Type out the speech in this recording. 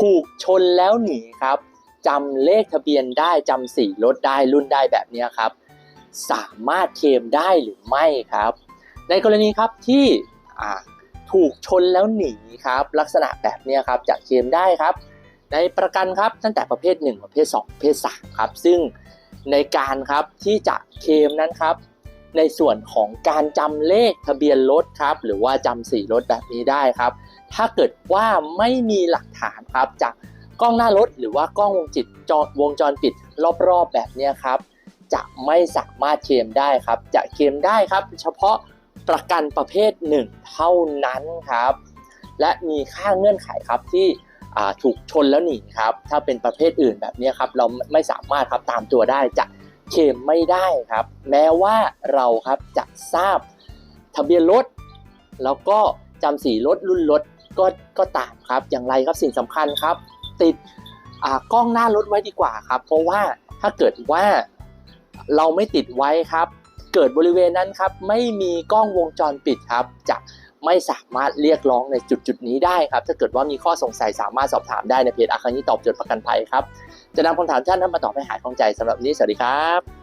ถูกชนแล้วหนีครับจำเลขทะเบียนได้จำสีรถได้รุ่นได้แบบนี้ครับ สามารถเคลมได้หรือไม่ครับ ในกรณีครับที่ถูกชนแล้วหนีครับลักษณะแบบนี้ครับจะเคลมได้ครับ ในประกันครับตั้งแต่ประเภท 1 ประเภท 2 ประเภท3ครับซึ่งในการครับที่จะเคลมนั้นครับ ในส่วนของการจำเลขทะเบียนรถครับ หรือว่าจำสีรถแบบนี้ได้ครับ ถ้าเกิดว่าไม่มีหลักฐานครับจากกล้องหน้ารถ หรือว่ากล้องวงจิตจอวงจรปิดรอบๆแบบนี้ครับ จะไม่สามารถเคลมได้ครับ จะเคลมได้ครับ เฉพาะประกันประเภท1เท่านั้นครับ และมีค่าเงื่อนไขครับที่ถูกชนแล้วหนีครับ ถ้าเป็นประเภทอื่นแบบนี้ครับ เราไม่สามารถครับตามตัวได้จะ เคลมไม่ได้ครับ แม้ว่าเราครับจะทราบทะเบียนรถแล้วก็จำสีรถรุ่นรถก็ก็ตามครับ อย่างไรครับสิ่งสำคัญครับ ติดอ่ากล้องหน้ารถไว้ดีกว่าครับ เพราะว่าถ้าเกิดว่าเราไม่ติดไว้ครับ เกิดบริเวณนั้นครับ ไม่มีกล้องวงจรปิดครับ จะ ไม่สามารถเรียกร้องในจุดจุดนี้ได้ครับ ถ้าเกิดว่ามีข้อสงสัยสามารถสอบถามได้ในเพจอาคานี้ตอบโจทย์ประกันภัยครับ จะนำคำถามท่านนั้นมาตอบให้หายข้องใจสำหรับนี้สวัสดีครับ